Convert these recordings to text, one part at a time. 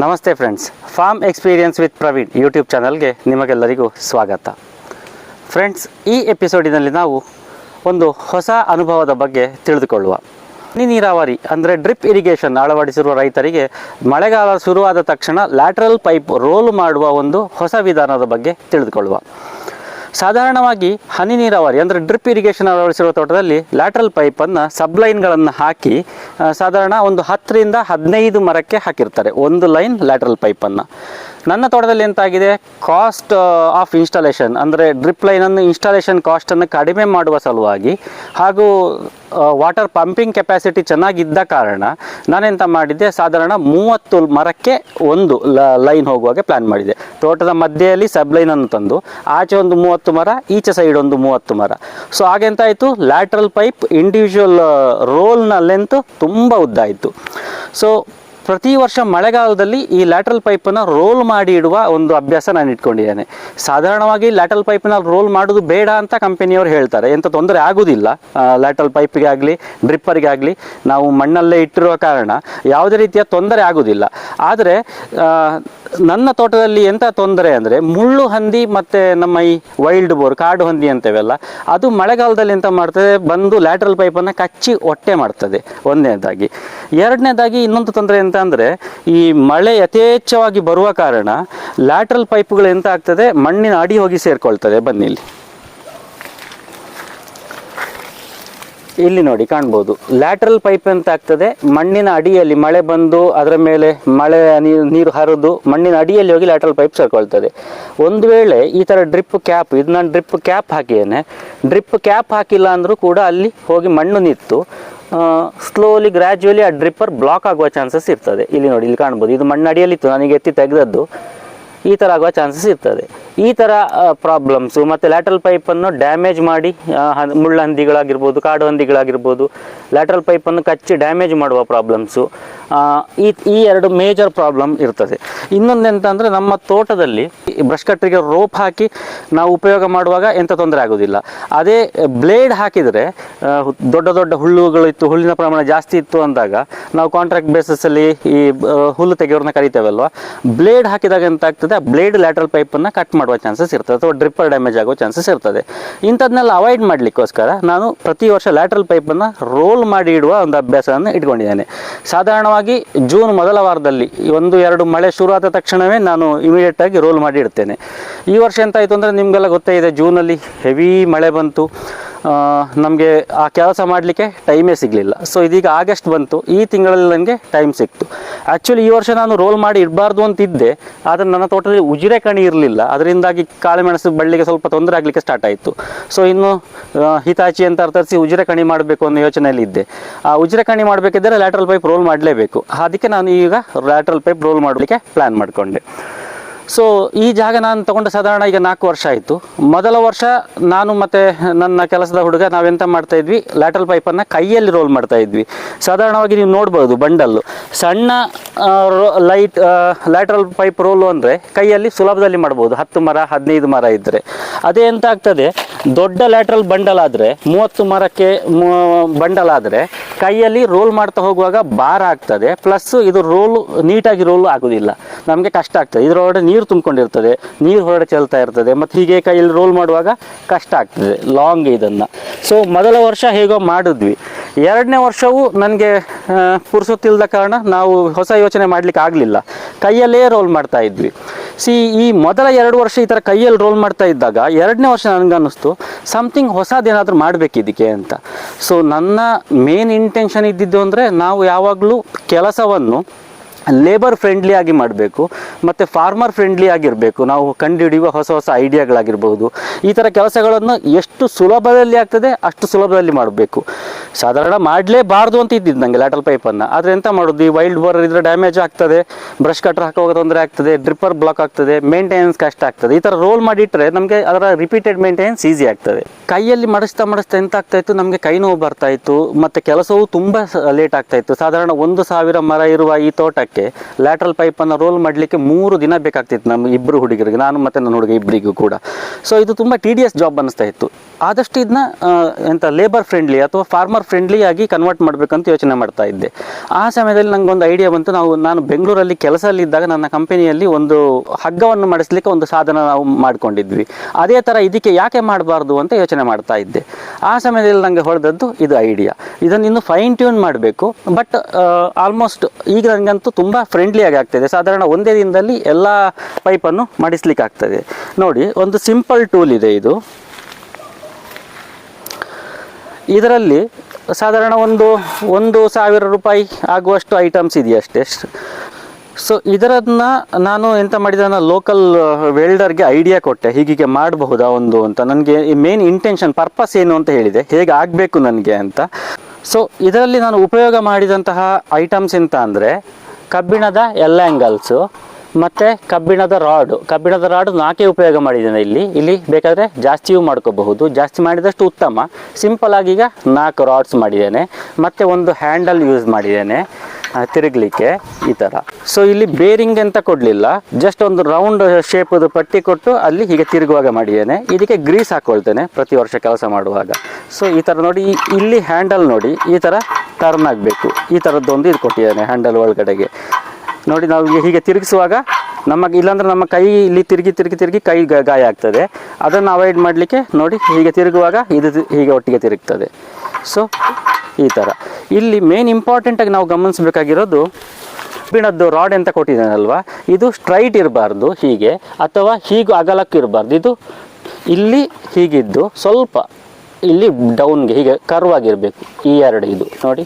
ನಮಸ್ತೆ friends farm experience with Praveen YouTube ಚಾನಲ್ಗೆ ನಿಮಗೆಲ್ಲರಿಗೂ ಸ್ವಾಗತ. ಫ್ರೆಂಡ್ಸ್ ಈ ಎಪಿಸೋಡಿನಲ್ಲಿ ನಾವು ಒಂದು ಹೊಸ ಅನುಭವದ ಬಗ್ಗೆ ತಿಳಿದುಕೊಳ್ಳುವ. ಹನಿ ನೀರಾವರಿ ಅಂದರೆ ಡ್ರಿಪ್ ಇರಿಗೇಷನ್ ಅಳವಡಿಸಿರುವ ರೈತರಿಗೆ ಮಳೆಗಾಲ ಶುರುವಾದ ತಕ್ಷಣ ಲ್ಯಾಟ್ರಲ್ ಪೈಪ್ ರೋಲ್ ಮಾಡುವ ಒಂದು ಹೊಸ ವಿಧಾನದ ಬಗ್ಗೆ ತಿಳಿದುಕೊಳ್ಳುವ. ಸಾಧಾರಣವಾಗಿ ಹನಿ ನೀರಾವರಿ, ಅಂದರೆ ಡ್ರಿಪ್ ಇರಿಗೇಷನ್ ಅಳವಡಿಸಿರುವ ತೋಟದಲ್ಲಿ ಲ್ಯಾಟ್ರಲ್ ಪೈಪನ್ನು ಸಬ್ಲೈನ್ಗಳನ್ನು ಹಾಕಿ ಸಾಧಾರಣ ಒಂದು ಹತ್ತರಿಂದ ಹದಿನೈದು ಮರಕ್ಕೆ ಹಾಕಿರ್ತಾರೆ. ಒಂದು ಲೈನ್ ಲ್ಯಾಟ್ರಲ್ ಪೈಪನ್ನು ನನ್ನ ತೋಟದಲ್ಲಿ ಎಂತಾಗಿದೆ? ಕಾಸ್ಟ್ ಆಫ್ ಇನ್ಸ್ಟಾಲೇಷನ್ ಅಂದರೆ ಡ್ರಿಪ್ ಲೈನನ್ನು ಇನ್ಸ್ಟಾಲೇಷನ್ ಕಾಸ್ಟನ್ನು ಕಡಿಮೆ ಮಾಡುವ ಸಲುವಾಗಿ ಹಾಗೂ ವಾಟರ್ ಪಂಪಿಂಗ್ ಕೆಪಾಸಿಟಿ ಚೆನ್ನಾಗಿದ್ದ ಕಾರಣ ನಾನೆಂತ ಮಾಡಿದ್ದೆ? ಸಾಧಾರಣ ಮೂವತ್ತು ಮರಕ್ಕೆ ಒಂದು ಲೈನ್ ಹೋಗುವಾಗ ಪ್ಲ್ಯಾನ್ ಮಾಡಿದೆ. ತೋಟದ ಮಧ್ಯೆಯಲ್ಲಿ ಸಬ್ ಲೈನನ್ನು ತಂದು, ಆಚೆ ಒಂದು ಮೂವತ್ತು ಮರ, ಈಚೆ ಸೈಡ್ ಒಂದು ಮೂವತ್ತು ಮರ. ಸೊ ಹಾಗೆಂತಾಯಿತು ಲ್ಯಾಟ್ರಲ್ ಪೈಪ್ ಇಂಡಿವಿಜುವಲ್ ರೋಲ್ನ ಲೆಂತ್ ತುಂಬ ಉದ್ದ ಆಯಿತು. ಸೊ ಪ್ರತಿ ವರ್ಷ ಮಳೆಗಾಲದಲ್ಲಿ ಈ ಲ್ಯಾಟ್ರಲ್ ಪೈಪನ್ನು ರೋಲ್ ಮಾಡಿ ಇಡುವ ಒಂದು ಅಭ್ಯಾಸ ನಾನು ಇಟ್ಕೊಂಡಿದ್ದೇನೆ. ಸಾಧಾರಣವಾಗಿ ಲ್ಯಾಟ್ರಲ್ ಪೈಪನ್ನ ರೋಲ್ ಮಾಡೋದು ಬೇಡ ಅಂತ ಕಂಪನಿಯವರು ಹೇಳ್ತಾರೆ. ಎಂಥ ತೊಂದರೆ ಆಗುವುದಿಲ್ಲ ಲ್ಯಾಟ್ರಲ್ ಪೈಪಿಗೆ ಆಗಲಿ ಡ್ರಿಪ್ಪರಿಗೆ ಆಗಲಿ ನಾವು ಮಣ್ಣಲ್ಲೇ ಇಟ್ಟಿರುವ ಕಾರಣ ಯಾವುದೇ ರೀತಿಯ ತೊಂದರೆ ಆಗುವುದಿಲ್ಲ ಆದರೆ ನನ್ನ ತೋಟದಲ್ಲಿ ಎಂಥ ತೊಂದರೆ ಅಂದರೆ ಮುಳ್ಳು ಹಂದಿ ಮತ್ತು ನಮ್ಮ ಈ ವೈಲ್ಡ್ ಬೋರ್ ಕಾಡು ಹಂದಿ ಅಂತೇವೆಲ್ಲ, ಅದು ಮಳೆಗಾಲದಲ್ಲಿ ಎಂತ ಮಾಡ್ತದೆ, ಬಂದು ಲ್ಯಾಟ್ರಲ್ ಪೈಪನ್ನು ಕಚ್ಚಿ ಹೊಟ್ಟೆ ಮಾಡ್ತದೆ. ಒಂದನೇದಾಗಿ. ಎರಡನೇದಾಗಿ ಇನ್ನೊಂದು ತೊಂದರೆ ಎಂತ ಅಂದರೆ, ಈ ಮಳೆ ಯಥೇಚ್ಛವಾಗಿ ಬರುವ ಕಾರಣ ಲ್ಯಾಟ್ರಲ್ ಪೈಪ್ಗಳು ಎಂತ ಆಗ್ತದೆ, ಮಣ್ಣಿನ ಅಡಿ ಹೋಗಿ ಸೇರ್ಕೊಳ್ತದೆ ಬನ್ನಿ ಇಲ್ಲಿ ನೋಡಿ ಕಾಣ್ಬೋದು. ಲ್ಯಾಟ್ರಲ್ ಪೈಪ್ ಅಂತ ಆಗ್ತದೆ? ಮಣ್ಣಿನ ಅಡಿಯಲ್ಲಿ ಮಳೆ ಬಂದು ಅದರ ಮೇಲೆ ಮಳೆ ನೀರು ಹರಿದು ಮಣ್ಣಿನ ಅಡಿಯಲ್ಲಿ ಹೋಗಿ ಲ್ಯಾಟ್ರಲ್ ಪೈಪ್ ಸೇರ್ಕೊಳ್ತದೆ. ಒಂದು ವೇಳೆ ಈ ಥರ ಡ್ರಿಪ್ ಕ್ಯಾಪ್ ಇದು ನಾನು ಡ್ರಿಪ್ ಕ್ಯಾಪ್ ಹಾಕಿದ್ದೇನೆ. ಡ್ರಿಪ್ ಕ್ಯಾಪ್ ಹಾಕಿಲ್ಲ ಅಂದರೂ ಕೂಡ ಅಲ್ಲಿ ಹೋಗಿ ಮಣ್ಣು ನಿಂತು ಸ್ಲೋಲಿ ಗ್ರ್ಯಾಜುವಲಿ ಆ ಡ್ರಿಪ್ಪರ್ ಬ್ಲಾಕ್ ಆಗುವ ಚಾನ್ಸಸ್ ಇರ್ತದೆ. ಇಲ್ಲಿ ನೋಡಿ, ಇಲ್ಲಿ ಕಾಣ್ಬೋದು. ಇದು ಮಣ್ಣು ಅಡಿಯಲ್ಲಿತ್ತು ನನಗೆ ಎತ್ತಿ ತೆಗೆದದ್ದು ಈ ಥರ ಆಗುವ ಚಾನ್ಸಸ್ ಇರ್ತದೆ. ಈ ಥರ ಪ್ರಾಬ್ಲಮ್ಸು ಮತ್ತು ಲ್ಯಾಟ್ರಲ್ ಪೈಪನ್ನು ಡ್ಯಾಮೇಜ್ ಮಾಡಿ ಮುಳ್ಳ ಹ- ಮುಳ್ಳು ಹಂದಿಗಳಾಗಿರ್ಬೋದು, ಕಾಡು ಹಂದಿಗಳಾಗಿರ್ಬೋದು ಲ್ಯಾಟ್ರಲ್ ಪೈಪನ್ನು ಕಚ್ಚಿ ಡ್ಯಾಮೇಜ್ ಮಾಡುವ ಪ್ರಾಬ್ಲಮ್ಸು ಈ ಈ ಎರಡು ಮೇಜರ್ ಪ್ರಾಬ್ಲಮ್ ಇರ್ತದೆ. ಇನ್ನೊಂದು ಎಂತ ಅಂದರೆ ನಮ್ಮ ತೋಟದಲ್ಲಿ ಬ್ರಷ್ ಕಟ್ಟರಿಗೆ ರೋಪ್ ಹಾಕಿ ನಾವು ಉಪಯೋಗ ಮಾಡುವಾಗ ಎಂಥ ತೊಂದರೆ ಆಗೋದಿಲ್ಲ. ಅದೇ ಬ್ಲೇಡ್ ಹಾಕಿದರೆ ದೊಡ್ಡ ದೊಡ್ಡ ಹುಲ್ಲುಗಳು ಇತ್ತು, ಹುಲ್ಲಿನ ಪ್ರಮಾಣ ಜಾಸ್ತಿ ಇತ್ತು ಅಂದಾಗ ನಾವು ಕಾಂಟ್ರಾಕ್ಟ್ ಬೇಸಸ್ಸಲ್ಲಿ ಈ ಹುಲ್ಲು ತೆಗೆಯೋರನ್ನ ಕರಿತೇವಲ್ವ? ಬ್ಲೇಡ್ ಹಾಕಿದಾಗ ಎಂತಾಗ್ತದೆ, ಆ ಬ್ಲೇಡ್ ಲ್ಯಾಟ್ರಲ್ ಪೈಪನ್ನು ಕಟ್ ಮಾಡುವ ಚಾನ್ಸಸ್ ಇರ್ತದೆ ಅಥವಾ ಡ್ರಿಪ್ಪರ್ ಡ್ಯಾಮೇಜ್ ಆಗೋ ಚಾನ್ಸಸ್ ಇರ್ತದೆ. ಇಂಥದ್ನೆಲ್ಲ ಅವಾಯ್ಡ್ ಮಾಡಲಿಕ್ಕೋಸ್ಕರ ನಾನು ಪ್ರತಿ ವರ್ಷ ಲ್ಯಾಟ್ರಲ್ ಪೈಪನ್ನು ರೋಲ್ ಮಾಡಿ ಇಡುವ ಒಂದು ಅಭ್ಯಾಸವನ್ನು ಇಟ್ಕೊಂಡಿದ್ದೇನೆ. ಸಾಧಾರಣವಾಗಿ ಜೂನ್ ಮೊದಲ ವಾರದಲ್ಲಿ ಒಂದು ಎರಡು ಮಳೆ ಶುರುವಾದ ತಕ್ಷಣವೇ ನಾನು ಇಮಿಡಿಯೇಟ್ ಆಗಿ ರೋಲ್ ಮಾಡಿ ಇಡ್ತೇನೆ. ಈ ವರ್ಷ ಎಂತಾಯಿತು ಅಂದರೆ ನಿಮಗೆಲ್ಲ ಗೊತ್ತೇ ಇದೆ ಜೂನಲ್ಲಿ ಹೆವಿ ಮಳೆ ಬಂತು. ನಮಗೆ ಆ ಕೆಲಸ ಮಾಡಲಿಕ್ಕೆ ಟೈಮೇ ಸಿಗಲಿಲ್ಲ. ಸೊ ಇದೀಗ ಆಗಸ್ಟ್ ಬಂತು. ಈ ತಿಂಗಳಲ್ಲಿ ನನಗೆ ಟೈಮ್ ಸಿಕ್ತು. ಆ್ಯಕ್ಚುಲಿ ಈ ವರ್ಷ ನಾನು ರೋಲ್ ಮಾಡಿ ಇಡಬಾರ್ದು ಅಂತಿದ್ದೆ. ಆದರೆ ನನ್ನ ತೋಟದಲ್ಲಿ ಉಜಿರೆ ಕಣಿ ಇರಲಿಲ್ಲ. ಅದರಿಂದಾಗಿ ಕಾಳುಮೆಣಸು ಬಳ್ಳಿಗೆ ಸ್ವಲ್ಪ ತೊಂದರೆ ಆಗಲಿಕ್ಕೆ ಸ್ಟಾರ್ಟ್ ಆಯಿತು. ಸೊ ಇನ್ನು ಹಿತಾಚಿ ಅಂತ ಅರ್ಥರಿಸಿ ಉಜಿರೆ ಕಣಿ ಮಾಡಬೇಕು ಅನ್ನೋ ಯೋಚನೆಯಲ್ಲಿ ಇದ್ದೆ. ಆ ಉಜಿರೆ ಕಣಿ ಮಾಡಬೇಕಿದ್ದರೆ ಲ್ಯಾಟ್ರಲ್ ಪೈಪ್ ರೋಲ್ ಮಾಡಲೇಬೇಕು. ಅದಕ್ಕೆ ನಾನು ಈಗ ಲ್ಯಾಟ್ರಲ್ ಪೈಪ್ ರೋಲ್ ಮಾಡಲಿಕ್ಕೆ ಪ್ಲ್ಯಾನ್ ಮಾಡಿಕೊಂಡೆ. ಸೊ ಈ ಜಾಗ ನಾನು ತಗೊಂಡ ಸಾಧಾರಣ ಈಗ ನಾಲ್ಕು ವರ್ಷ ಆಯಿತು. ಮೊದಲ ವರ್ಷ ನಾನು ಮತ್ತು ನನ್ನ ಕೆಲಸದ ಹುಡುಗ ನಾವೆಂತ ಮಾಡ್ತಾ ಇದ್ವಿ? ಲ್ಯಾಟ್ರಲ್ ಪೈಪನ್ನು ಕೈಯಲ್ಲಿ ರೋಲ್ ಮಾಡ್ತಾ ಇದ್ವಿ. ಸಾಧಾರಣವಾಗಿ ನೀವು ನೋಡ್ಬೋದು ಬಂಡಲ್ಲು. ಸಣ್ಣ ಲೈಟ್ ಲ್ಯಾಟ್ರಲ್ ಪೈಪ್ ರೋಲು ಅಂದರೆ ಕೈಯಲ್ಲಿ ಸುಲಭದಲ್ಲಿ ಮಾಡ್ಬೋದು. ಹತ್ತು ಮರ, ಹದಿನೈದು ಮರ ಇದ್ದರೆ ಅದೇ ಎಂತ ಆಗ್ತದೆ? ದೊಡ್ಡ ಲ್ಯಾಟ್ರಲ್ ಬಂಡಲ್ ಆದರೆ, ಮೂವತ್ತು ಮರಕ್ಕೆ ಬಂಡಲ್ ಆದರೆ ಕೈಯಲ್ಲಿ ರೋಲ್ ಮಾಡ್ತಾ ಹೋಗುವಾಗ ಭಾರ ಆಗ್ತದೆ ಪ್ಲಸ್ ಇದು ರೋಲು ನೀಟಾಗಿ ರೋಲ್ ಆಗೋದಿಲ್ಲ. ನಮಗೆ ಕಷ್ಟ ಆಗ್ತದೆ. ಇದರೊಳಗಡೆ ನೀರು ತುಂಬಿಕೊಂಡಿರ್ತದೆ, ನೀರು ಹೊರಡೆ ಚೆಲ್ತಾ ಇರ್ತದೆ, ಮತ್ತು ಹೀಗೆ ಕೈಯಲ್ಲಿ ರೋಲ್ ಮಾಡುವಾಗ ಕಷ್ಟ ಆಗ್ತದೆ ಲಾಂಗ್ ಇದನ್ನು. ಸೊ ಮೊದಲ ವರ್ಷ ಹೇಗೋ ಮಾಡಿದ್ವಿ. ಎರಡನೇ ವರ್ಷವೂ ನನಗೆ ಪುರುಸುತ್ತಿಲ್ಲದ ಕಾರಣ ನಾವು ಹೊಸ ಯೋಚನೆ ಮಾಡಲಿಕ್ಕೆ ಆಗಲಿಲ್ಲ. ಕೈಯಲ್ಲೇ ರೋಲ್ ಮಾಡ್ತಾ ಇದ್ವಿ. ಸಿ ಈ ಮೊದಲ ಎರಡು ವರ್ಷ ಈ ಥರ ಕೈಯಲ್ಲಿ ರೋಲ್ ಮಾಡ್ತಾ ಇದ್ದಾಗ ಎರಡನೇ ವರ್ಷ ನನಗನ್ನಿಸ್ತು ಸಮಥಿಂಗ್ ಹೊಸದೇನಾದರೂ ಮಾಡಬೇಕಿದ್ದಕ್ಕೆ ಅಂತ. ಸೊ ನನ್ನ ಮೇನ್ ಇಂಟೆನ್ಷನ್ ಇದ್ದಿದ್ದು ಅಂದರೆ ನಾವು ಯಾವಾಗಲೂ ಕೆಲಸವನ್ನು ಲೇಬರ್ ಫ್ರೆಂಡ್ಲಿ ಆಗಿ ಮಾಡಬೇಕು, ಮತ್ತು ಫಾರ್ಮರ್ ಫ್ರೆಂಡ್ಲಿ ಆಗಿರಬೇಕು. ನಾವು ಕಂಡುಹಿಡಿಯುವ ಹೊಸ ಹೊಸ ಐಡಿಯಾಗಳಾಗಿರ್ಬೋದು ಈ ಥರ ಕೆಲಸಗಳನ್ನು ಎಷ್ಟು ಸುಲಭದಲ್ಲಿ ಆಗ್ತದೆ, ಅಷ್ಟು ಸುಲಭದಲ್ಲಿ ಮಾಡಬೇಕು. ಸಾಧಾರಣ ಮಾಡಲೇಬಾರ್ದು ಅಂತ ಇದ್ದಿದ್ದು ನನಗೆ ಲ್ಯಾಟಲ್ ಪೈಪನ್ನು ಆದರೆ ಎಂತ ಮಾಡೋದು? ಈ ವೈಲ್ಡ್ ಬೋರರ್ ಇದ್ರೆ ಡ್ಯಾಮೇಜ್ ಆಗ್ತದೆ ಬ್ರಷ್ ಕಟ್ರ್ ಹಾಕುವಾಗ ತೊಂದರೆ ಆಗ್ತದೆ ಡ್ರಿಪ್ಪರ್ ಬ್ಲಾಕ್ ಆಗ್ತದೆ ಮೇಂಟೆನೆನ್ಸ್ ಕಷ್ಟ ಆಗ್ತದೆ. ಈ ಥರ ರೋಲ್ ಮಾಡಿಟ್ಟರೆ ನಮಗೆ ಅದರ ರಿಪೀಟೆಡ್ ಮೇಂಟೆನೆನ್ಸ್ ಈಸಿ ಆಗ್ತದೆ. ಕೈಯಲ್ಲಿ ಮಡಿಸ್ತಾ ಮಾಡಿಸ್ತಾ ಎಂತ ಆಗ್ತಾ ಇತ್ತು? ನಮಗೆ ಕೈ ನೋವು ಬರ್ತಾಯಿತ್ತು ಮತ್ತು ಕೆಲಸವು ತುಂಬ ಲೇಟ್ ಆಗ್ತಾ ಇತ್ತು. ಸಾಧಾರಣ ಒಂದು ಸಾವಿರ ಮರ ಇರುವ ಈ ತೋಟಕ್ಕೆ ಮಾಡೋದಕ್ಕೆ ಲ್ಯಾಟ್ರಲ್ ಪೈಪನ್ನು ರೋಲ್ ಮಾಡಲಿಕ್ಕೆ ಮೂರು ದಿನ ಬೇಕಾಗ್ತಿತ್ತು ನಮ್ಮ ಇಬ್ಬರು ಹುಡುಗರಿಗೆ ನಾನು ಮತ್ತು ನನ್ನ ಹುಡುಗ ಇಬ್ಬರಿಗೂ ಕೂಡ. ಸೊ ಇದು ತುಂಬ ಟಿ ಡಿ ಎಸ್ ಜಾಬ್ ಅನ್ನಿಸ್ತಾ ಇತ್ತು. ಆದಷ್ಟು ಇದನ್ನ ಎಂಥ ಲೇಬರ್ ಫ್ರೆಂಡ್ಲಿ ಅಥವಾ ಫಾರ್ಮರ್ ಫ್ರೆಂಡ್ಲಿ ಆಗಿ ಕನ್ವರ್ಟ್ ಮಾಡಬೇಕಂತ ಯೋಚನೆ ಮಾಡ್ತಾ ಇದ್ದೆ. ಆ ಸಮಯದಲ್ಲಿ ನನಗೊಂದು ಐಡಿಯಾ ಬಂತು. ನಾವು, ನಾನು ಬೆಂಗಳೂರಲ್ಲಿ ಕೆಲಸದಲ್ಲಿದ್ದಾಗ ನನ್ನ ಕಂಪನಿಯಲ್ಲಿ ಒಂದು ಹಗ್ಗವನ್ನು ಮಾಡಿಸ್ಲಿಕ್ಕೆ ಒಂದು ಸಾಧನ ನಾವು ಮಾಡಿಕೊಂಡಿದ್ವಿ. ಅದೇ ಥರ ಇದಕ್ಕೆ ಯಾಕೆ ಮಾಡಬಾರ್ದು ಅಂತ ಯೋಚನೆ ಮಾಡ್ತಾ ಇದ್ದೆ. ಆ ಸಮಯದಲ್ಲಿ ನನಗೆ ಹೊಡೆದದ್ದು ಇದು ಐಡಿಯಾ ಇದನ್ನು ಇನ್ನು ಫೈನ್ ಟ್ಯೂನ್ ಮಾಡಬೇಕು ಬಟ್ ಆಲ್ಮೋಸ್ಟ್ ಈಗ ನನಗಂತೂ ತುಂಬ ಫ್ರೆಂಡ್ಲಿಯಾಗಿ ಆಗ್ತದೆ. ಸಾಧಾರಣ ಒಂದೇ ದಿನದಲ್ಲಿ ಎಲ್ಲ ಪೈಪನ್ನು ಮಾಡಿಸ್ಲಿಕ್ಕೆ ಆಗ್ತದೆ. ನೋಡಿ, ಒಂದು ಸಿಂಪಲ್ ಟೂಲ್ ಇದೆ ಇದು. ಇದರಲ್ಲಿ ಸಾಧಾರಣ ಒಂದು ಒಂದು ಸಾವಿರ ರೂಪಾಯಿ ಆಗುವಷ್ಟು ಐಟಮ್ಸ್ ಇದೆಯಷ್ಟೇ ಸೊ ಇದರನ್ನ ನಾನು ಎಂತ ಮಾಡಿದೆ ಲೋಕಲ್ ವೆಲ್ಡರ್ಗೆ ಐಡಿಯಾ ಕೊಟ್ಟೆ. ಹೀಗೀಗೆ ಮಾಡಬಹುದಾ ಒಂದು ಅಂತ. ನನಗೆ ಮೇನ್ ಇಂಟೆನ್ಷನ್ ಪರ್ಪಸ್ ಏನು ಅಂತ ಹೇಳಿದೆ. ಹೇಗೆ ಆಗಬೇಕು ನನಗೆ ಅಂತ. ಸೊ ಇದರಲ್ಲಿ ನಾನು ಉಪಯೋಗ ಮಾಡಿದಂತಹ ಐಟಮ್ಸ್ ಎಂತ ಅಂದರೆ ಕಬ್ಬಿಣದ ಎಲ್ಲ ಆ್ಯಂಗಲ್ಸು ಮತ್ತು ಕಬ್ಬಿಣದ ರಾಡು ಕಬ್ಬಿಣದ ರಾಡು ನಾಲ್ಕೇ ಉಪಯೋಗ ಮಾಡಿದ್ದೇನೆ ಇಲ್ಲಿ. ಇಲ್ಲಿ ಬೇಕಾದರೆ ಜಾಸ್ತಿಯೂ ಮಾಡ್ಕೋಬಹುದು. ಜಾಸ್ತಿ ಮಾಡಿದಷ್ಟು ಉತ್ತಮ. ಸಿಂಪಲ್ ಆಗಿ ಈಗ ನಾಲ್ಕು ರಾಡ್ಸ್ ಮಾಡಿದ್ದೇನೆ. ಮತ್ತು ಒಂದು ಹ್ಯಾಂಡಲ್ ಯೂಸ್ ಮಾಡಿದ್ದೇನೆ. ತಿರುಗಲಿಕ್ಕೆ ಈ ಥರ ಸೊ ಇಲ್ಲಿ ಬೇರಿಂಗ್ ಅಂತ ಕೊಡಲಿಲ್ಲ. ಜಸ್ಟ್ ಒಂದು ರೌಂಡ್ ಶೇಪದು ಪಟ್ಟಿ ಕೊಟ್ಟು ಅಲ್ಲಿ ಹೀಗೆ ತಿರುಗುವಾಗ ಮಾಡಿದ್ದೇನೆ. ಇದಕ್ಕೆ ಗ್ರೀಸ್ ಹಾಕ್ಕೊಳ್ತೇನೆ ಪ್ರತಿ ವರ್ಷ ಕೆಲಸ ಮಾಡುವಾಗ. ಸೊ ಈ ಥರ ನೋಡಿ ಇಲ್ಲಿ ಹ್ಯಾಂಡಲ್ ನೋಡಿ, ಈ ಥರ ಟರ್ನ್ ಆಗಬೇಕು. ಈ ಥರದ್ದೊಂದು ಇದು ಕೊಟ್ಟಿದ್ದಾನೆ ಹ್ಯಾಂಡಲ್ ಒಳಗಡೆಗೆ. ನೋಡಿ ನಾವು ಹೀಗೆ ತಿರುಗಿಸುವಾಗ ನಮಗೆ ಇಲ್ಲಾಂದ್ರೆ ನಮ್ಮ ಕೈ ಇಲ್ಲಿ ತಿರುಗಿ ತಿರುಗಿ ತಿರುಗಿ ಕೈ ಗಾಯ ಆಗ್ತದೆ. ಅದನ್ನು ಅವಾಯ್ಡ್ ಮಾಡಲಿಕ್ಕೆ ನೋಡಿ ಹೀಗೆ ತಿರುಗುವಾಗ ಇದು ಹೀಗೆ ಒಟ್ಟಿಗೆ ತಿರುಗ್ತದೆ. ಸೊ ಈ ಥರ ಇಲ್ಲಿ ಮೇನ್ ಇಂಪಾರ್ಟೆಂಟಾಗಿ ನಾವು ಗಮನಿಸಬೇಕಾಗಿರೋದು ಕಬ್ಬಿಣದ್ದು ರಾಡ್ ಅಂತ ಕೊಟ್ಟಿದ್ದಾನಲ್ವ? ಇದು ಸ್ಟ್ರೈಟ್ ಇರಬಾರ್ದು ಹೀಗೆ, ಅಥವಾ ಹೀಗೂ ಅಗಲಕ್ಕಿರಬಾರ್ದು ಇದು ಇಲ್ಲಿ ಹೀಗಿದ್ದು ಸ್ವಲ್ಪ ಇಲ್ಲಿ ಡೌನ್ಗೆ ಹೀಗೆ ಕರ್ವ್ ಆಗಿರಬೇಕು. ಈ ಎರಡು ಇದು. ನೋಡಿ,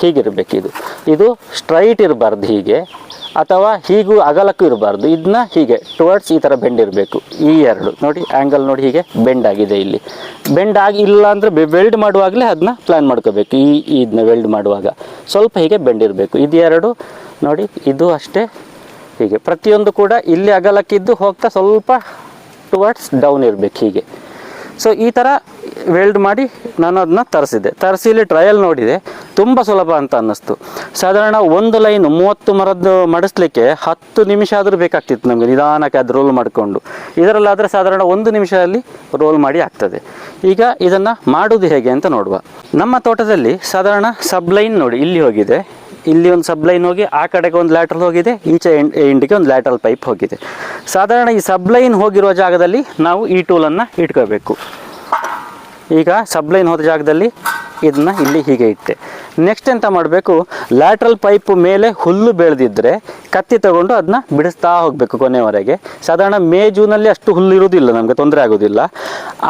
ಹೀಗಿರಬೇಕು ಇದು. ಇದು ಸ್ಟ್ರೈಟ್ ಇರಬಾರ್ದು ಹೀಗೆ, ಅಥವಾ ಹೀಗೂ ಅಗಲಕ್ಕೂ ಇರಬಾರ್ದು. ಇದನ್ನ ಹೀಗೆ ಟುವರ್ಡ್ಸ್ ಈ ಥರ ಬೆಂಡ್ ಇರಬೇಕು. ಈ ಎರಡು. ನೋಡಿ ಆ್ಯಂಗಲ್ ನೋಡಿ ಹೀಗೆ ಬೆಂಡ್ ಆಗಿದೆ ಇಲ್ಲಿ. ಬೆಂಡ್ ಆಗಿ ಇಲ್ಲ ಅಂದರೆ ವೆಲ್ಡ್ ಮಾಡುವಾಗಲೇ ಅದನ್ನ ಪ್ಲ್ಯಾನ್ ಮಾಡ್ಕೋಬೇಕು. ಈ ಇದನ್ನ ವೆಲ್ಡ್ ಮಾಡುವಾಗ. ಸ್ವಲ್ಪ ಹೀಗೆ ಬೆಂಡ್ ಇರಬೇಕು. ಇದು ಎರಡು. ನೋಡಿ, ಇದು ಅಷ್ಟೇ. ಹೀಗೆ. ಪ್ರತಿಯೊಂದು ಕೂಡ ಇಲ್ಲಿ ಅಗಲಕ್ಕಿದ್ದು ಹೋಗ್ತಾ ಸ್ವಲ್ಪ ಟುವರ್ಡ್ಸ್ ಡೌನ್ ಇರಬೇಕು ಹೀಗೆ. ಸೊ ಈ ಥರ ವೆಲ್ಡ್ ಮಾಡಿ ನಾನು ಅದನ್ನ ತರಿಸಿದ್ದೆ. ತರಿಸಿ ಇಲ್ಲಿ ಟ್ರಯಲ್ ನೋಡಿದೆ. ತುಂಬ ಸುಲಭ ಅಂತ ಅನ್ನಿಸ್ತು. ಸಾಧಾರಣ ಒಂದು ಲೈನ್ ಮೂವತ್ತು ಮರದ್ದು ಮಡಿಸ್ಲಿಕ್ಕೆ ಹತ್ತು ನಿಮಿಷ ಆದರೂ ಬೇಕಾಗ್ತಿತ್ತು ನಮಗೆ. ನಿಧಾನಕ್ಕೆ ಅದು ರೋಲ್ ಮಾಡಿಕೊಂಡು. ಇದರಲ್ಲಾದರೆ ಸಾಧಾರಣ ಒಂದು ನಿಮಿಷದಲ್ಲಿ ರೋಲ್ ಮಾಡಿ ಆಗ್ತದೆ. ಈಗ ಇದನ್ನು ಮಾಡೋದು ಹೇಗೆ ಅಂತ ನೋಡುವ. ನಮ್ಮ ತೋಟದಲ್ಲಿ ಸಾಧಾರಣ ಸಬ್ಲೈನ್ ನೋಡಿ, ಇಲ್ಲಿ ಹೋಗಿದೆ. ಇಲ್ಲಿ ಒಂದು ಸಬ್ಲೈನ್ ಹೋಗಿ, ಆ ಕಡೆಗೆ ಒಂದು ಲ್ಯಾಟ್ರಲ್ ಹೋಗಿದೆ ಇಂಚೆ ಎಂಡ್ ಎಂಡಿಗೆ ಒಂದು ಲ್ಯಾಟ್ರಲ್ ಪೈಪ್ ಹೋಗಿದೆ. ಸಾಧಾರಣ ಈ ಸಬ್ಲೈನ್ ಹೋಗಿರೋ ಜಾಗದಲ್ಲಿ ನಾವು ಈ ಟೂಲನ್ನು ಇಟ್ಕೋಬೇಕು. ಈಗ ಸಬ್ಲೈನ್ ಹೋದ ಜಾಗದಲ್ಲಿ ಇದನ್ನ ಇಲ್ಲಿ ಹೀಗೆ ಇಟ್ಟೆ. ನೆಕ್ಸ್ಟ್ ಎಂತ ಮಾಡಬೇಕು? ಲ್ಯಾಟ್ರಲ್ ಪೈಪ್ ಮೇಲೆ ಹುಲ್ಲು ಬೆಳೆದಿದ್ರೆ ಕತ್ತಿ ತಗೊಂಡು ಅದನ್ನ ಬಿಡಿಸ್ತಾ ಹೋಗಬೇಕು ಕೊನೆವರೆಗೆ ಸಾಧಾರಣ ಮೇ, ಜೂನಲ್ಲಿ ಅಷ್ಟು ಹುಲ್ಲು ಇರುವುದಿಲ್ಲ, ನಮಗೆ ತೊಂದರೆ ಆಗೋದಿಲ್ಲ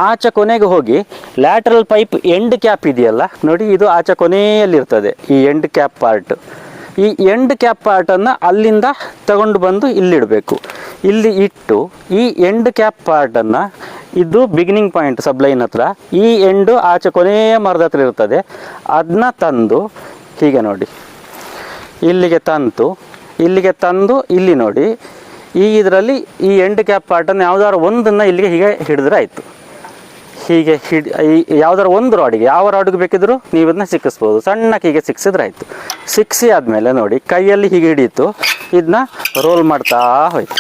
ಆಚೆ ಕೊನೆಗೆ ಹೋಗಿ ಲ್ಯಾಟ್ರಲ್ ಪೈಪ್ ಎಂಡ್ ಕ್ಯಾಪ್ ಇದೆಯಲ್ಲ, ನೋಡಿ ಇದು ಆಚೆ ಕೊನೆಯಲ್ಲಿರ್ತದೆ, ಈ ಎಂಡ್ ಕ್ಯಾಪ್ ಪಾರ್ಟ್ ಈ ಎಂಡ್ ಕ್ಯಾಪ್ ಪಾರ್ಟನ್ನು ಅಲ್ಲಿಂದ ತಗೊಂಡು ಬಂದು ಇಲ್ಲಿಡಬೇಕು. ಇಲ್ಲಿ ಇಟ್ಟು ಈ ಎಂಡ್ ಕ್ಯಾಪ್ ಪಾರ್ಟನ್ನು ಇದು ಬಿಗಿನಿಂಗ್ ಪಾಯಿಂಟ್ ಸಬ್ಲೈನ್ ಹತ್ರ. ಈ ಎಂಡು ಆಚೆ ಕೊನೆಯ ಮರದ ಹತ್ರ ಇರ್ತದೆ ಅದನ್ನ ತಂದು, ಹೀಗೆ ನೋಡಿ. ಇಲ್ಲಿಗೆ ತಂತು, ಇಲ್ಲಿಗೆ ತಂದು, ಇಲ್ಲಿ ನೋಡಿ. ಈ ಇದರಲ್ಲಿ ಈ ಎಂಡ್ ಕ್ಯಾಪ್ ಪಾರ್ಟನ್ನು ಯಾವ್ದಾದ್ರು ಒಂದನ್ನು ಇಲ್ಲಿಗೆ ಹೀಗೆ ಹಿಡಿದ್ರೆ ಆಯಿತು. ಹೀಗೆ ಹಿಡಿ ಯಾವ್ದಾರು ಒಂದು ರಾಡಿಗೆ ಯಾವ ರಾಡಿಗೆ ಬೇಕಿದ್ರು ನೀವು ಇದನ್ನ ಸಿಕ್ಕಿಸ್ಬೋದು. ಸಣ್ಣಕ್ಕೆ ಹೀಗೆ ಸಿಕ್ಸಿದ್ರೆ ಆಯಿತು. ಸಿಕ್ಸಿ ಆದಮೇಲೆ ನೋಡಿ, ಕೈಯಲ್ಲಿ ಹೀಗೆ ಹಿಡಿಯಿತು. ಇದನ್ನ ರೋಲ್ ಮಾಡ್ತಾ ಹೋಯ್ತು.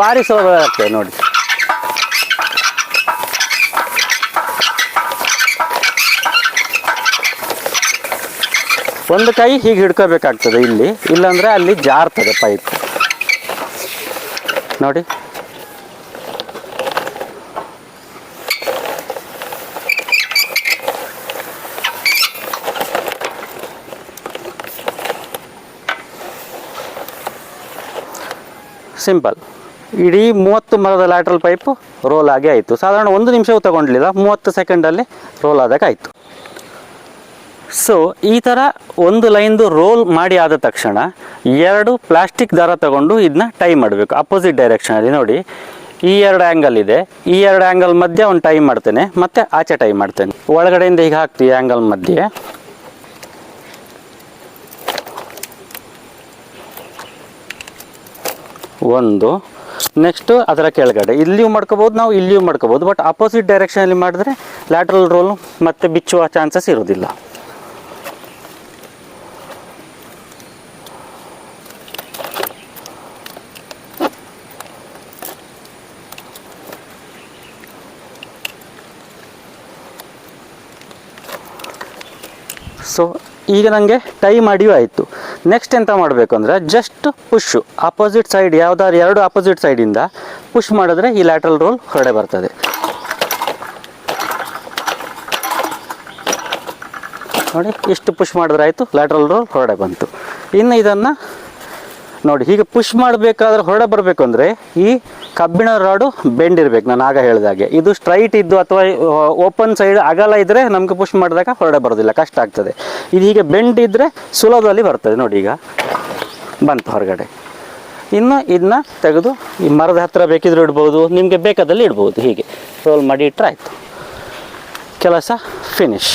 ಭಾರಿ ಸುಲಭ ಆಗ್ತದೆ ನೋಡಿ. ಒಂದು ಕೈ ಹೀಗೆ ಹಿಡ್ಕೋಬೇಕಾಗ್ತದೆ ಇಲ್ಲಿ, ಇಲ್ಲಾಂದರೆ ಅಲ್ಲಿ ಜಾರ್ತದೆ ಪೈಪ್ ನೋಡಿ. ಸಿಂಪಲ್ ಇಡೀ ಮೂವತ್ತು ಮರದ ಲ್ಯಾಟ್ರಲ್ ಪೈಪು ರೋಲ್ ಆಗಿ ಆಯಿತು. ಸಾಧಾರಣ ಒಂದು ನಿಮಿಷವೂ ತಗೊಂಡಿಲ್ಲ ಮೂವತ್ತು ಸೆಕೆಂಡಲ್ಲಿ ರೋಲ್ ಆದಾಗ ಆಯಿತು ಸೊ ಈ ಥರ ಒಂದು ಲೈನ್ದು ರೋಲ್ ಮಾಡಿ ಆದ ತಕ್ಷಣ ಎರಡು ಪ್ಲಾಸ್ಟಿಕ್ ದಾರ ತಗೊಂಡು ಇದನ್ನ ಟೈ ಮಾಡಬೇಕು ಅಪೋಸಿಟ್ ಡೈರೆಕ್ಷನಲ್ಲಿ ನೋಡಿ, ಈ ಎರಡು ಆ್ಯಂಗಲ್ ಇದೆ. ಈ ಎರಡು ಆ್ಯಂಗಲ್ ಮಧ್ಯೆ ಒಂದು ಟೈ ಮಾಡ್ತೇನೆ, ಮತ್ತು ಆಚೆ ಟೈ ಮಾಡ್ತೇನೆ. ಒಳಗಡೆಯಿಂದ ಈಗ ಹಾಕ್ತೀವಿ ಆ್ಯಂಗಲ್ ಮಧ್ಯೆ. ಒಂದು ನೆಕ್ಸ್ಟು ಅದರ ಕೆಳಗಡೆ. ಇಲ್ಲಿಯೂ ಮಾಡ್ಕೋಬೋದು ನಾವು, ಇಲ್ಲಿಯೂ ಮಾಡ್ಕೋಬೋದು ಬಟ್ ಅಪೋಸಿಟ್ ಡೈರೆಕ್ಷನಲ್ಲಿ ಮಾಡಿದ್ರೆ ಲ್ಯಾಟ್ರಲ್ ರೋಲು ಮತ್ತೆ ಬಿಚ್ಚುವ ಚಾನ್ಸಸ್ ಇರೋದಿಲ್ಲ ಸೊ ಈಗ ನನಗೆ ಟೈ ಮಾಡಿಯೂ ಆಯಿತು. ನೆಕ್ಸ್ಟ್ ಎಂತ ಮಾಡಬೇಕು ಅಂದರೆ ಜಸ್ಟ್ ಪುಷ್ ಅಪೋಸಿಟ್ ಸೈಡ್ ಯಾವ್ದಾದ್ರು ಎರಡು ಅಪೋಸಿಟ್ ಸೈಡಿಂದ ಪುಷ್ ಮಾಡಿದ್ರೆ ಈ ಲ್ಯಾಟ್ರಲ್ ರೋಲ್ ಹೊರಡೆ ಬರ್ತದೆ. ನೋಡಿ, ಇಷ್ಟು ಪುಷ್ ಮಾಡಿದ್ರೆ ಆಯಿತು ಲ್ಯಾಟ್ರಲ್ ರೋಲ್ ಹೊರಡೆ ಬಂತು. ಇನ್ನು ಇದನ್ನು ನೋಡಿ, ಹೀಗೆ ಪುಷ್ ಮಾಡಬೇಕಾದ್ರೆ ಹೊರಡೆ ಬರಬೇಕು ಅಂದರೆ ಈ ಕಬ್ಬಿಣ ರಾಡು ಬೆಂಡ್ ಇರಬೇಕು ನಾನು ಆಗ ಹೇಳಿದಾಗೆ ಇದು ಸ್ಟ್ರೈಟ್ ಇದ್ದು ಅಥವಾ ಓಪನ್ ಸೈಡ್ ಅಗಲ ಇದ್ದರೆ ನಮಗೆ ಪುಷ್ ಮಾಡಿದಾಗ ಹೊರಡೆ ಬರೋದಿಲ್ಲ, ಕಷ್ಟ ಆಗ್ತದೆ. ಇದು ಹೀಗೆ ಬೆಂಡ್ ಇದ್ದರೆ ಸುಲಭದಲ್ಲಿ ಬರ್ತದೆ, ನೋಡಿ ಈಗ. ಬಂತು ಹೊರಗಡೆ. ಇನ್ನು ಇದನ್ನ ತೆಗೆದು ಈ ಮರದ ಹತ್ತಿರ ಬೇಕಿದ್ರೆ ಇಡ್ಬೋದು, ನಿಮಗೆ ಬೇಕಾದಲ್ಲಿ ಇಡ್ಬೋದು, ಹೀಗೆ. ರೋಲ್ ಮಾಡಿ ಇಟ್ಟರೆ ಆಯಿತು. ಕೆಲಸ ಫಿನಿಶ್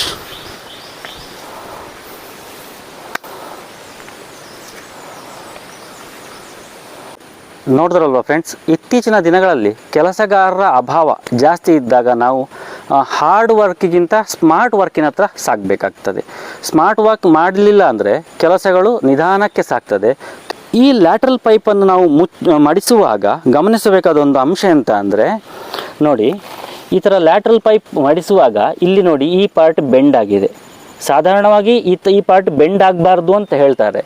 ನೋಡಿದ್ರಲ್ವ ಫ್ರೆಂಡ್ಸ್ ಇತ್ತೀಚಿನ ದಿನಗಳಲ್ಲಿ ಕೆಲಸಗಾರರ ಅಭಾವ ಜಾಸ್ತಿ ಇದ್ದಾಗ ನಾವು ಹಾರ್ಡ್ ವರ್ಕ್ಗಿಂತ ಸ್ಮಾರ್ಟ್ ವರ್ಕಿನ ಹತ್ರ ಸಾಗಬೇಕಾಗ್ತದೆ ಸ್ಮಾರ್ಟ್ ವರ್ಕ್ ಮಾಡಲಿಲ್ಲ ಅಂದರೆ ಕೆಲಸಗಳು ನಿಧಾನಕ್ಕೆ ಸಾಗ್ತದೆ ಈ ಲ್ಯಾಟ್ರಲ್ ಪೈಪನ್ನು ನಾವು ಮುಚ್ ಮಡಿಸುವಾಗ ಗಮನಿಸಬೇಕಾದ ಒಂದು ಅಂಶ ಎಂತ ಅಂದರೆ, ನೋಡಿ, ಈ ಥರ ಲ್ಯಾಟ್ರಲ್ ಪೈಪ್ ಮಡಿಸುವಾಗ ಇಲ್ಲಿ ನೋಡಿ ಈ ಪಾರ್ಟ್ ಬೆಂಡ್ ಆಗಿದೆ. ಸಾಧಾರಣವಾಗಿ ಈ ಈ ಪಾರ್ಟ್ ಬೆಂಡ್ ಆಗಬಾರ್ದು ಅಂತ ಹೇಳ್ತಾರೆ.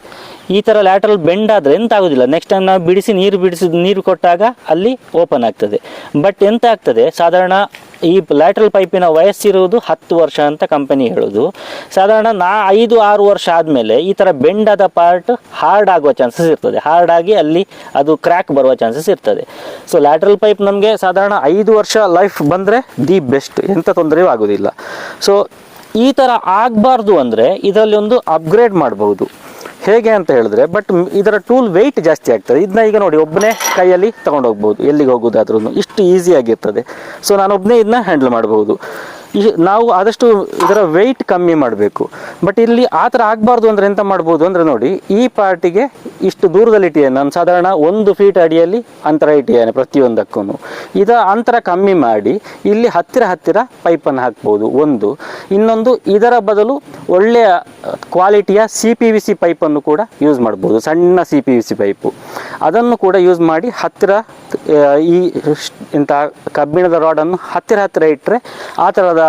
ಈ ಥರ ಲ್ಯಾಟ್ರಲ್ ಬೆಂಡ್ ಆದರೆ ಎಂತ ಆಗೋದಿಲ್ಲ. ನೆಕ್ಸ್ಟ್ ಟೈಮ್ ನಾವು ಬಿಡಿಸಿ ನೀರು ಬಿಡಿಸಿ ನೀರು ಕೊಟ್ಟಾಗ ಅಲ್ಲಿ ಓಪನ್ ಆಗ್ತದೆ. ಬಟ್ ಎಂತ ಆಗ್ತದೆ? ಸಾಧಾರಣ ಈ ಲ್ಯಾಟ್ರಲ್ ಪೈಪಿನ ವಯಸ್ಸಿರುವುದು ಹತ್ತು ವರ್ಷ ಅಂತ ಕಂಪನಿ ಹೇಳೋದು. ಸಾಧಾರಣ ನಾ ಐದು ಆರು ವರ್ಷ ಆದಮೇಲೆ ಈ ಥರ ಬೆಂಡ್ ಆದ ಪಾರ್ಟ್ ಹಾರ್ಡ್ ಆಗುವ ಚಾನ್ಸಸ್ ಇರ್ತದೆ. ಹಾರ್ಡ್ ಆಗಿ ಅಲ್ಲಿ ಅದು ಕ್ರ್ಯಾಕ್ ಬರುವ ಚಾನ್ಸಸ್ ಇರ್ತದೆ. ಸೊ ಲ್ಯಾಟ್ರಲ್ ಪೈಪ್ ನಮಗೆ ಸಾಧಾರಣ ಐದು ವರ್ಷ ಲೈಫ್ ಬಂದರೆ ದಿ ಬೆಸ್ಟ್ ಎಂಥ ತೊಂದರೆಯೂ ಆಗೋದಿಲ್ಲ. ಸೊ ಈ ಥರ ಆಗಬಾರ್ದು ಅಂದರೆ ಇದರಲ್ಲಿ ಒಂದು ಅಪ್ಗ್ರೇಡ್ ಮಾಡಬಹುದು. ಹೇಗೆ ಅಂತ ಹೇಳಿದ್ರೆ ಬಟ್ ಇದರ ಟೂಲ್ ವೆಯ್ಟ್ ಜಾಸ್ತಿ ಆಗ್ತದೆ. ಇದನ್ನ ಈಗ ನೋಡಿ ಒಬ್ಬನೇ ಕೈಯಲ್ಲಿ ತಗೊಂಡು ಹೋಗ್ಬೋದು ಎಲ್ಲಿಗೆ ಹೋಗೋದಾದ್ರೂ ಇಷ್ಟು ಈಸಿಯಾಗಿರ್ತದೆ ಸೊ ನಾನು ಒಬ್ಬನೇ ಇದನ್ನ ಹ್ಯಾಂಡಲ್ ಮಾಡ್ಬೋದು ಈ ನಾವು ಆದಷ್ಟು ಇದರ ವೆಯ್ಟ್ ಕಮ್ಮಿ ಮಾಡಬೇಕು. ಬಟ್ ಇಲ್ಲಿ ಆ ಥರ ಆಗಬಾರ್ದು ಅಂದರೆ ಎಂತ ಮಾಡ್ಬೋದು ಅಂದರೆ ನೋಡಿ, ಈ ಪಾರ್ಟಿಗೆ ಇಷ್ಟು ದೂರದಲ್ಲಿ ಇಟ್ಟಿದ್ದೇನೆ. ನಾನು ಸಾಧಾರಣ ಒಂದು ಫೀಟ್ ಅಡಿಯಲ್ಲಿ ಅಂತರ ಇಟ್ಟಿದ್ದೇನೆ ಪ್ರತಿಯೊಂದಕ್ಕೂ ಇದರ ಅಂತರ ಕಮ್ಮಿ ಮಾಡಿ ಇಲ್ಲಿ ಹತ್ತಿರ ಹತ್ತಿರ ಪೈಪನ್ನು ಹಾಕ್ಬೋದು. ಒಂದು. ಇನ್ನೊಂದು, ಇದರ ಬದಲು ಒಳ್ಳೆಯ ಕ್ವಾಲಿಟಿಯ ಸಿ ಪಿ ವಿ ಸಿ ಪೈಪನ್ನು ಕೂಡ ಯೂಸ್ ಮಾಡ್ಬೋದು. ಸಣ್ಣ C P V C pipe ಅದನ್ನು ಕೂಡ ಯೂಸ್ ಮಾಡಿ ಹತ್ತಿರ ಈ ಇಂಥ ಕಬ್ಬಿಣದ ರಾಡನ್ನು ಹತ್ತಿರ ಹತ್ತಿರ ಇಟ್ಟರೆ ಆ ಥರದ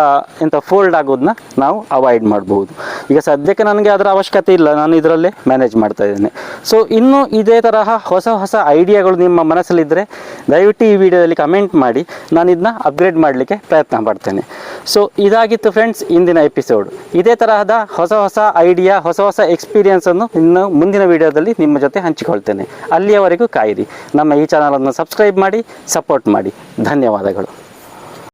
ಇಂಥ ಫೋಲ್ಡ್ ಆಗೋದನ್ನ ನಾವು ಅವಾಯ್ಡ್ ಮಾಡ್ಬೋದು. ಈಗ ಸದ್ಯಕ್ಕೆ ನನಗೆ ಅದರ ಅವಶ್ಯಕತೆ ಇಲ್ಲ, ನಾನು ಇದರಲ್ಲೇ ಮ್ಯಾನೇಜ್ ಮಾಡ್ತಾ ಇದ್ದೇನೆ. ಸೊ ಇನ್ನು ಇದೇ ತರಹ ಹೊಸ ಹೊಸ ಐಡಿಯಾಗಳು ನಿಮ್ಮ ಮನಸ್ಸಲ್ಲಿದ್ದರೆ ದಯವಿಟ್ಟು ಈ ವಿಡಿಯೋದಲ್ಲಿ ಕಮೆಂಟ್ ಮಾಡಿ, ನಾನು ಇದನ್ನ ಅಪ್ಗ್ರೇಡ್ ಮಾಡಲಿಕ್ಕೆ ಪ್ರಯತ್ನ ಪಡ್ತೇನೆ ಸೊ ಇದಾಗಿತ್ತು ಫ್ರೆಂಡ್ಸ್ ಇಂದಿನ ಎಪಿಸೋಡ್ ಇದೇ ತರಹದ ಹೊಸ ಹೊಸ ಐಡಿಯಾ ಹೊಸ ಹೊಸ ಎಕ್ಸ್ಪೀರಿಯನ್ಸನ್ನು ಇನ್ನು ಮುಂದಿನ ವಿಡಿಯೋದಲ್ಲಿ ನಿಮ್ಮ ಜೊತೆ ಹಂಚಿಕೊಳ್ತೇನೆ. ಅಲ್ಲಿಯವರೆಗೂ ಕಾಯಿರಿ. ನಮ್ಮ ಈ ಚಾನಲನ್ನು ಸಬ್ಸ್ಕ್ರೈಬ್ ಮಾಡಿ ಸಪೋರ್ಟ್ ಮಾಡಿ. ಧನ್ಯವಾದಗಳು.